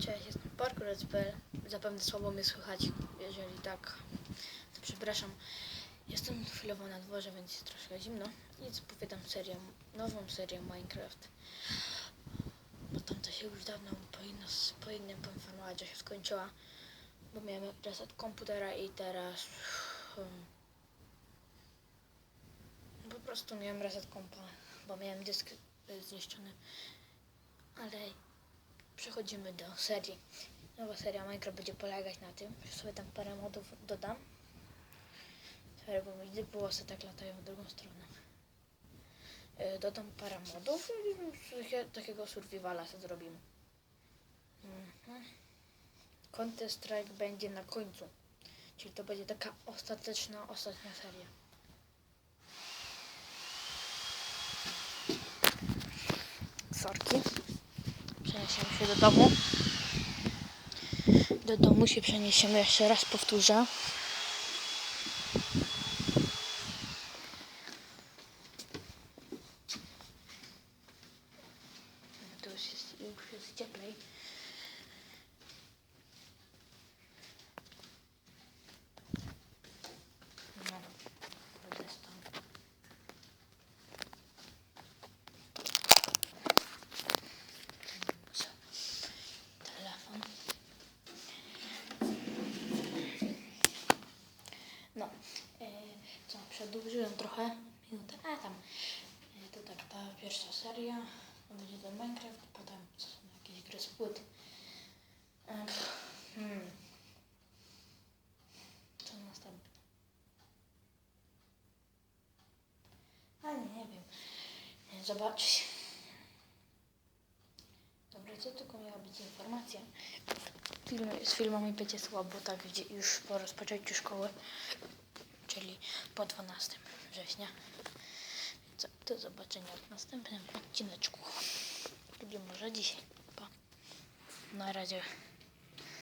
Cześć, jestem Parkour.pl. Zapewne słabo mnie słychać. Jeżeli tak, to przepraszam. Jestem chwilowo na dworze, więc jest troszkę zimno. I zapowiadam serię, nową serię Minecraft. Bo tamta się już dawno powinno, powinien poinformować, że się skończyła. Bo miałem reset komputera i teraz... hmm, po prostu miałem reset kompa, bo miałem dysk y, zniszczony. Ale przechodzimy do serii. Nowa seria Minecraft będzie polegać na tym, że sobie tam parę modów dodam. Bo mi włosy tak latają w drugą stronę. Yy, Dodam parę modów i takie- takiego survivala sobie zrobimy. Mhm. Counter Strike będzie na końcu. Czyli to będzie taka ostateczna, ostatnia seria. Sorki. Przeniesiemy się do domu. Do domu się przeniesiemy, jeszcze raz powtórzę. Już jest, już jest cieplej. Trochę minutę, a tam, e, to tak, ta pierwsza seria, będzie ten Minecraft, potem co są jakieś gry z płyt. E, hmm. Co następne? A nie, nie wiem. E, Zobaczyć. Dobra, co tylko miała być informacja. Filmy, z filmami będzie słabo, tak już po rozpoczęciu szkoły, czyli po 12 września. Co, do zobaczenia w następnym odcineczku. Lub może dzisiaj. Pa. Na razie.